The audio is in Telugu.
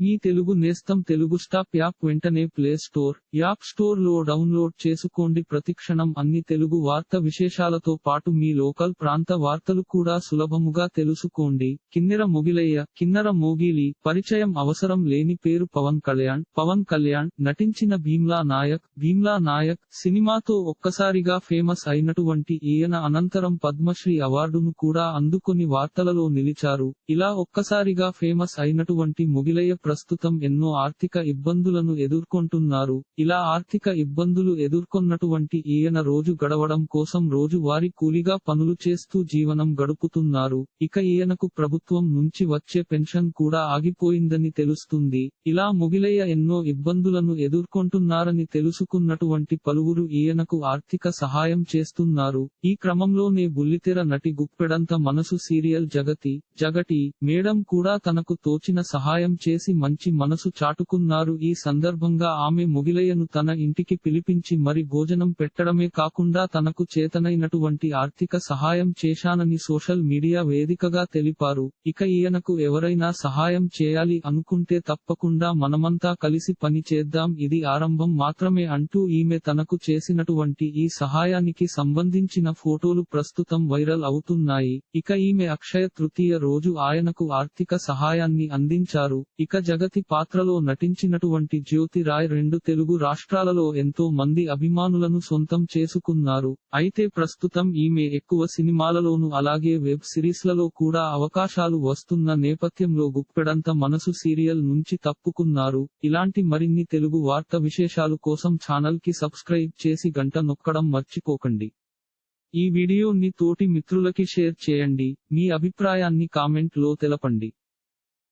మీ తెలుగు నేస్తం తెలుగు స్టాప్ యాప్ వెంటనే ప్లే స్టోర్ యాప్ స్టోర్లో డౌన్లోడ్ చేసుకోండి. ప్రతిక్షణం అన్ని తెలుగు వార్త విశేషాలతో పాటు మీ లోకల్ ప్రాంత వార్తలు కూడా సులభముగా తెలుసుకోండి. కిన్నెర మొగిలయ్య కిన్నెర మోగిలి పరిచయం అవసరం లేని పేరు పవన్ కళ్యాణ్. పవన్ కళ్యాణ్ నటించిన భీమ్లా నాయక్ భీమ్లా నాయక్ సినిమాతో ఒక్కసారిగా ఫేమస్ అయినటువంటి ఈయన అనంతరం పద్మశ్రీ అవార్డును కూడా అందుకొని వార్తలలో నిలిచారు. ఇలా ఒక్కసారిగా ఫేమస్ అయినటువంటి మొగిలయ్య ప్రస్తుతం ఎన్నో ఆర్థిక ఇబ్బందులను ఎదుర్కొంటున్నారు. ఇలా ఆర్థిక ఇబ్బందులు ఎదుర్కొన్నటువంటి ఈయన రోజు గడవడం కోసం రోజు వారి కూలిగా పనులు చేస్తూ జీవనం గడుపుతున్నారు. ఇక ఈయనకు ప్రభుత్వం నుంచి వచ్చే పెన్షన్ కూడా ఆగిపోయిందని తెలుస్తుంది. ఇలా ముగిలయ్య ఎన్నో ఇబ్బందులను ఎదుర్కొంటున్నారని తెలుసుకున్నటువంటి పలువురు ఈయనకు ఆర్థిక సహాయం చేస్తున్నారు. ఈ క్రమంలోనే బుల్లితెర నటి గుప్పెడంత మనసు సీరియల్ జగతి జగటి మేడం కూడా తనకు తోచిన సహాయం చేసి మంచి మనసు చాటుకున్నారు. ఈ సందర్భంగా ఆమె ముగిలయ్యను తన ఇంటికి పిలిపించి మరి భోజనం పెట్టడమే కాకుండా తనకు చేతనైనటువంటి ఆర్థిక సహాయం చేశానని సోషల్ మీడియా వేదికగా తెలిపారు. ఇక ఈయనకు ఎవరైనా సహాయం చేయాలి అనుకుంటే తప్పకుండా మనమంతా కలిసి పని చేద్దాం. ఇది ఆరంభం మాత్రమే అంటూ ఈమె తనకు చేసినటువంటి ఈ సహాయానికి సంబంధించిన ఫోటోలు ప్రస్తుతం వైరల్ అవుతున్నాయి. ఇక ఈమె అక్షయ తృతీయ రోజు ఆయనకు ఆర్థిక సహాయాన్ని అందించారు. ఇక జగతి పాత్రలో నటించినటువంటి జ్యోతి రాయ్ రెండు తెలుగు రాష్ట్రాలలో ఎంతో మంది అభిమానులను సొంతం చేసుకున్నారు. అయితే ప్రస్తుతం ఈమె ఎక్కువ సినిమాలలోనూ అలాగే వెబ్ సిరీస్లలో కూడా అవకాశాలు వస్తున్న నేపథ్యంలో గుప్పెడంత మనసు సీరియల్ నుంచి తప్పుకున్నారు. ఇలాంటి మరిన్ని తెలుగు వార్త విశేషాలు కోసం ఛానల్కి సబ్స్క్రైబ్ చేసి గంట నొక్కడం మర్చిపోకండి. ఈ వీడియోని తోటి మిత్రులకి షేర్ చేయండి. మీ అభిప్రాయాన్ని కామెంట్లో తెలపండి.